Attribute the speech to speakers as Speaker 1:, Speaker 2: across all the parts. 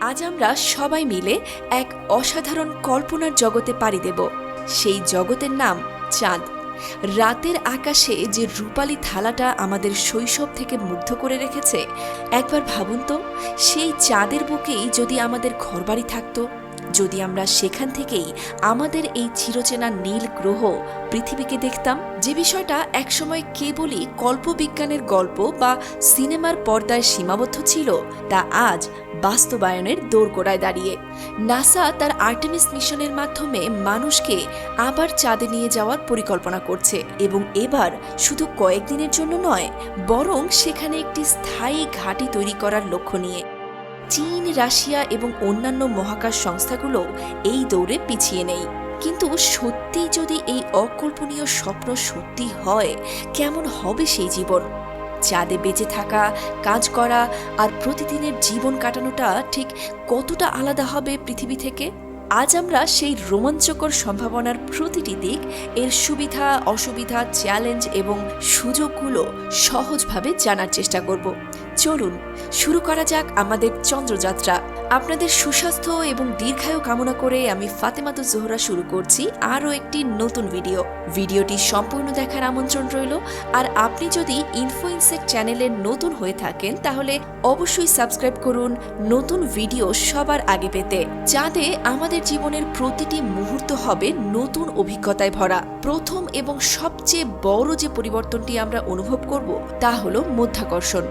Speaker 1: আজ আমরা সবাই মিলে এক অসাধারণ কল্পনার জগতে পাড়ি দেব। সেই জগতের নাম চাঁদ। রাতের আকাশে যে রূপালি থালাটা আমাদের শৈশব থেকে মুগ্ধ করে রেখেছে, একবার ভাবুন তো, সেই চাঁদের বুকেই যদি আমাদের ঘরবাড়ি থাকতো যদি আমরা সেখান থেকেই আমাদের এই চিরচেনা নীল গ্রহ পৃথিবীকে দেখতাম, যে বিষয়টা একসময় কেবলই কল্পবিজ্ঞানের গল্প বা সিনেমার পর্দায় সীমাবদ্ধ ছিল, তা আজ বাস্তবায়নের দোরগোড়ায় দাঁড়িয়ে। নাসা তার আর্টেমিস মিশনের মাধ্যমে মানুষকে আবার চাঁদে নিয়ে যাওয়ার পরিকল্পনা করছে এবং এবার শুধু কয়েকদিনের জন্য নয়, বরং সেখানে একটি স্থায়ী ঘাঁটি তৈরি করার লক্ষ্য নিয়ে। চীন, রাশিয়া এবং অন্যান্য মহাকাশ সংস্থাগুলো এই দৌড়ে পিছিয়ে নেই। কিন্তু সত্যি যদি এই অকল্পনীয় স্বপ্ন সত্যি হয়, কেমন হবে সেই জীবন? চাঁদে বেঁচে থাকা, কাজ করা আর প্রতিদিনের জীবন কাটানোটা ঠিক কতটা আলাদা হবে পৃথিবী থেকে? আজ আমরা সেই রোমাঞ্চকর সম্ভাবনার প্রতিটি দিক, এর সুবিধা, অসুবিধা, চ্যালেঞ্জ এবং সুযোগগুলো সহজভাবে জানার চেষ্টা করব। চলুন, শুরু করা যাক আমাদের চন্দ্রযাত্রা। আপনাদের সুস্বাস্থ্য এবং দীর্ঘায়ু কামনা করে আমি ফাতেমাতু জোহরা শুরু করছি আরও একটি নতুন ভিডিও। ভিডিওটি সম্পূর্ণ দেখার আমন্ত্রণ রইল, আর আপনি যদি ইনফ্লুয়েন্সের চ্যানেলে নতুন হয়ে থাকেন, তাহলে অবশ্যই সাবস্ক্রাইব করুন নতুন ভিডিও সবার আগে পেতে চাঁদে আমাদের জীবনের প্রতিটি মুহূর্ত হবে নতুন অভিজ্ঞতায় ভরা। প্রথম এবং সবচেয়ে বড় যে পরিবর্তনটি আমরা অনুভব করব, তা হলো মধ্যাকর্ষণ।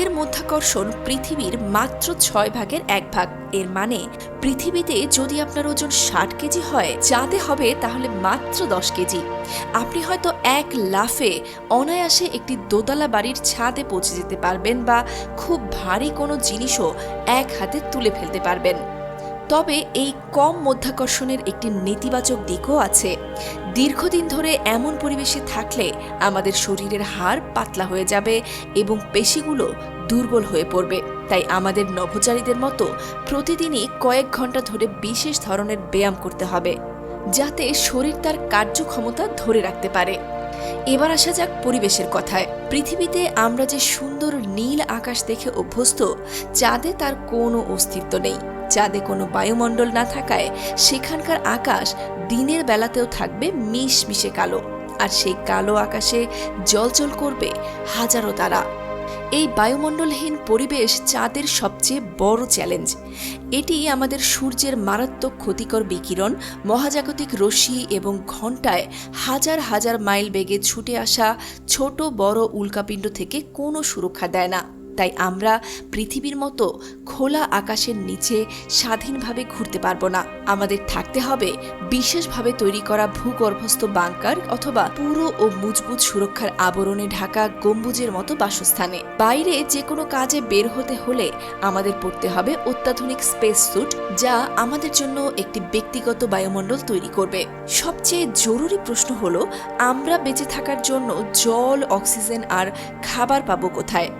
Speaker 1: চাঁদের মধ্যাকর্ষণ পৃথিবীর মাত্র ছয় ভাগের এক ভাগ। এর মানে পৃথিবীতে যদি আপনার ওজন ষাট কেজি হয় চাঁদে হবে তাহলে মাত্র দশ কেজি। আপনি হয়তো এক লাফে অনায়াসে একটি দোতলা বাড়ির ছাদে পৌঁছে যেতে পারবেন বা খুব ভারী কোনো জিনিসও এক হাতে তুলে ফেলতে পারবেন। তবে এই কম মধ্যাকর্ষণের একটি নেতিবাচক দিকও আছে। দীর্ঘদিন ধরে এমন পরিবেশে থাকলে আমাদের শরীরের হাড় পাতলা হয়ে যাবে এবং পেশিগুলো দুর্বল হয়ে পড়বে। তাই আমাদের নভোচারীদের মতো প্রতিদিনই কয়েক ঘণ্টা ধরে বিশেষ ধরনের ব্যায়াম করতে হবে, যাতে শরীর তার কার্যক্ষমতা ধরে রাখতে পারে। এবার আসা যাক পরিবেশের কথায়। পৃথিবীতে আমরা যে সুন্দর নীল আকাশ দেখে অভ্যস্ত, চাঁদে তার কোনো অস্তিত্ব নেই। চাঁদে কোনো বায়ুমণ্ডল না থাকায় সেখানকার আকাশ দিনের বেলাতেও থাকবে মিশ মিশে কালো। আর সেই কালো আকাশে জলজল করবে হাজারো তারা। এই বায়ুমণ্ডলহীন পরিবেশ চাঁদের সবচেয়ে বড় চ্যালেঞ্জ। এটি আমাদের সূর্যের মারাত্মক ক্ষতিকর বিকিরণ, মহাজাগতিক রশ্মি এবং ঘন্টায় হাজার হাজার মাইল বেগে ছুটে আসা ছোট বড় উল্কাপিণ্ড থেকে কোনো সুরক্ষা দেয় না। তাই আমরা পৃথিবীর মতো খোলা আকাশের নিচে স্বাধীনভাবে ঘুরতে পারব না। আমাদের থাকতে হবে বিশেষভাবে তৈরি করা ভূগর্ভস্থ বাংকার অথবা পুরো ও মজবুত সুরক্ষার আবরণে ঢাকা গম্বুজের মতো বাসস্থানে। বাইরে যে কোনো কাজে বের হতে হলে আমাদের পড়তে হবে অত্যাধুনিক স্পেস স্যুট যা আমাদের জন্য একটি ব্যক্তিগত বায়ুমণ্ডল তৈরি করবে। সবচেয়ে জরুরি প্রশ্ন হলো, আমরা বেঁচে থাকার জন্য জল, অক্সিজেন আর খাবার পাবো কোথায়?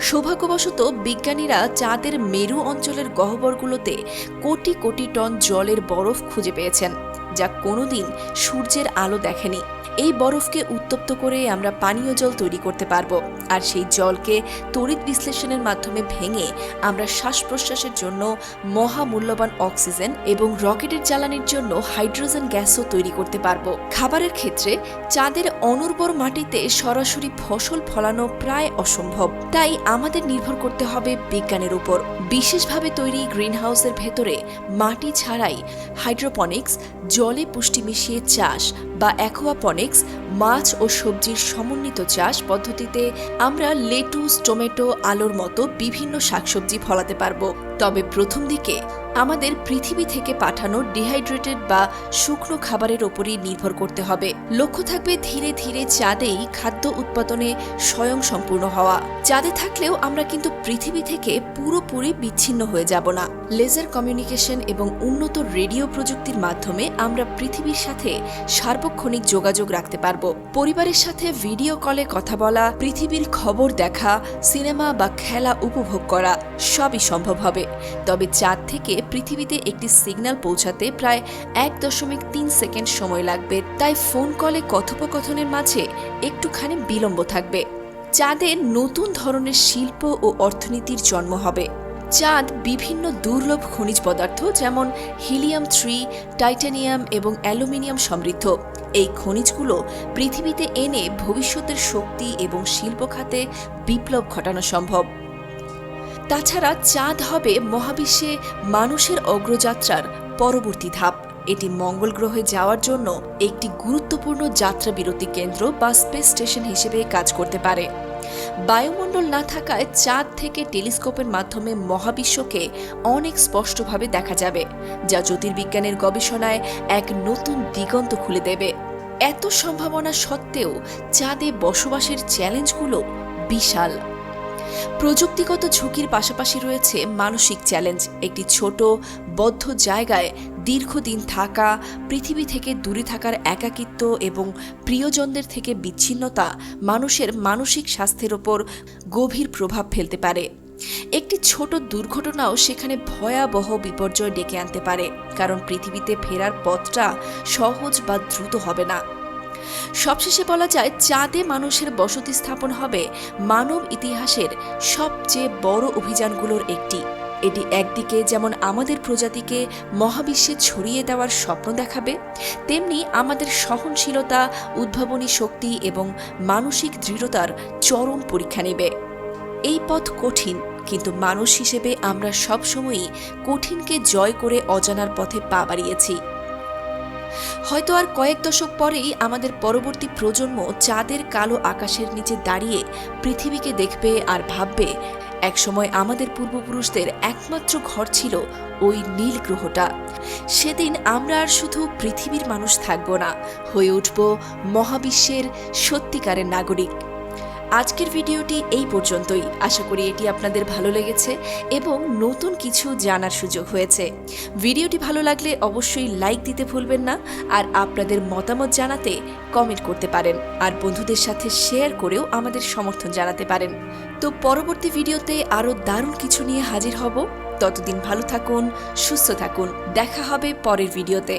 Speaker 1: সৌভাগ্যবশত বিজ্ঞানীরা চাঁদের মেরু অঞ্চলের গহ্বরগুলোতে কোটি কোটি টন জলের বরফ খুঁজে পেয়েছেন, যা কোনোদিন সূর্যের আলো দেখেনি। এই বরফকে উত্তপ্ত করে আমরা পানীয় জল তৈরি করতে পারব। আর সেই জলকে তড়িৎ বিশ্লেষণের মাধ্যমে ভেঙে আমরা শ্বাস প্রশ্বাসের জন্য মহামূল্যবান অক্সিজেন এবং রকেটের জ্বালানির জন্য হাইড্রোজেন গ্যাসও তৈরি করতে পারব। খাবারের ক্ষেত্রে চাঁদের অনুর্বর মাটিতে সরাসরি ফসল ফলানো প্রায় অসম্ভব। তাই আমাদের নির্ভর করতে হবে বিজ্ঞানের উপর। বিশেষভাবে তৈরি গ্রিনহাউসের ভেতরে মাটি ছাড়াই হাইড্রোপনিক্স, জলে পুষ্টি মিশিয়ে চাষ বা অ্যাকোয়াপনিক্স, মাছ ও সবজির সমন্বিত চাষ পদ্ধতিতে আমরা লেটুস টমেটো আলুর মতো বিভিন্ন শাকসবজি ফলাতে পারব। তবে প্রথম দিকে আমাদের পৃথিবী থেকে পাঠানো ডিহাইড্রেটেড বা শুকনো খাবারের ওপরই নির্ভর করতে হবে। লক্ষ্য থাকবে ধীরে ধীরে চাঁদেই খাদ্য উৎপাদনে স্বয়ং সম্পূর্ণ হওয়া। চাঁদে থাকলেও আমরা কিন্তু পৃথিবী থেকে পুরোপুরি বিচ্ছিন্ন হয়ে যাব না। লেজার কমিউনিকেশন এবং উন্নত রেডিও প্রযুক্তির মাধ্যমে আমরা পৃথিবীর সাথে সার্বক্ষণিক যোগাযোগ রাখতে পারব। পরিবারের সাথে ভিডিও কলে কথা বলা, পৃথিবীর খবর দেখা, সিনেমা বা খেলা উপভোগ করা সবই সম্ভব হবে। তবে চাঁদ থেকে পৃথিবীতে একটি সিগন্যাল পৌঁছাতে প্রায় এক দশমিক তিন সেকেন্ড সময় লাগবে, তাই ফোন কলে কথোপকথনের মাঝে একটুখানি বিলম্ব থাকবে। চাঁদে নতুন ধরনের শিল্প ও অর্থনীতির জন্ম হবে। চাঁদ বিভিন্ন দুর্লভ খনিজ পদার্থ যেমন হিলিয়াম থ্রি, টাইটানিয়াম এবং অ্যালুমিনিয়াম সমৃদ্ধ। এই খনিজগুলো পৃথিবীতে এনে ভবিষ্যতের শক্তি এবং শিল্প খাতে বিপ্লব ঘটানো সম্ভব। তাছাড়া চাঁদ হবে মহাবিশ্বে মানুষের অগ্রযাত্রার পরবর্তী ধাপ। এটি মঙ্গল গ্রহে যাওয়ার জন্য একটি গুরুত্বপূর্ণ যাত্রা বিরতি কেন্দ্র বা স্পেস স্টেশন হিসেবে কাজ করতে পারে। বায়ুমণ্ডল না থাকায় চাঁদ থেকে টেলিস্কোপের মাধ্যমে মহাবিশ্বকে অনেক স্পষ্টভাবে দেখা যাবে, যা জ্যোতির্বিজ্ঞানের গবেষণায় এক নতুন দিগন্ত খুলে দেবে। এত সম্ভাবনা সত্ত্বেও চাঁদে বসবাসের চ্যালেঞ্জগুলো বিশাল। প্রযুক্তিগত ঝুঁকির পাশাপাশি রয়েছে মানসিক চ্যালেঞ্জ, একটি ছোট, বদ্ধ জায়গায় দীর্ঘদিন থাকা, পৃথিবী থেকে দূরে থাকার একাকিত্ব এবং প্রিয়জনদের থেকে বিচ্ছিন্নতা মানুষের মানসিক স্বাস্থ্যের ওপর গভীর প্রভাব ফেলতে পারে। একটি ছোট দুর্ঘটনাও সেখানে ভয়াবহ বিপর্যয় ডেকে আনতে পারে, কারণ পৃথিবীতে ফেরার পথটা সহজ বা দ্রুত হবে না। সবশেষে বলা যায়, চাঁদে মানুষের বসতি স্থাপন হবে মানব ইতিহাসের সবচেয়ে বড় অভিযানগুলোর একটি। এটি একদিকে যেমন আমাদের প্রজাতিকে মহাবিশ্বে ছড়িয়ে দেওয়ার স্বপ্ন দেখাবে, তেমনি আমাদের সহনশীলতা, উদ্ভাবনী শক্তি এবং মানসিক দৃঢ়তার চরম পরীক্ষা নেবে। এই পথ কঠিন, কিন্তু মানুষ হিসেবে আমরা সবসময়ই কঠিনকে জয় করে অজানার পথে পা বাড়িয়েছি। হয়তো আর কয়েক দশক পরেই আমাদের পরবর্তী প্রজন্ম চাঁদের কালো আকাশের নিচে দাঁড়িয়ে পৃথিবীকে দেখবে আর ভাববে, একসময় আমাদের পূর্বপুরুষদের একমাত্র ঘর ছিল ওই নীল গ্রহটা। সেদিন আমরা আর শুধু পৃথিবীর মানুষ থাকব না, হয়ে উঠব মহাবিশ্বের সত্যিকারের নাগরিক। আজকের ভিডিওটি এই পর্যন্তই। আশা করি এটি আপনাদের ভালো লেগেছে এবং নতুন কিছু জানার সুযোগ হয়েছে। ভিডিওটি ভালো লাগলে অবশ্যই লাইক দিতে ভুলবেন না আর আপনাদের মতামত জানাতে কমেন্ট করতে পারেন। আর বন্ধুদের সাথে শেয়ার করেও আমাদের সমর্থন জানাতে পারেন। তো পরবর্তী ভিডিওতে আরও দারুণ কিছু নিয়ে হাজির হব। ততদিন ভালো থাকুন, সুস্থ থাকুন। দেখা হবে পরের ভিডিওতে।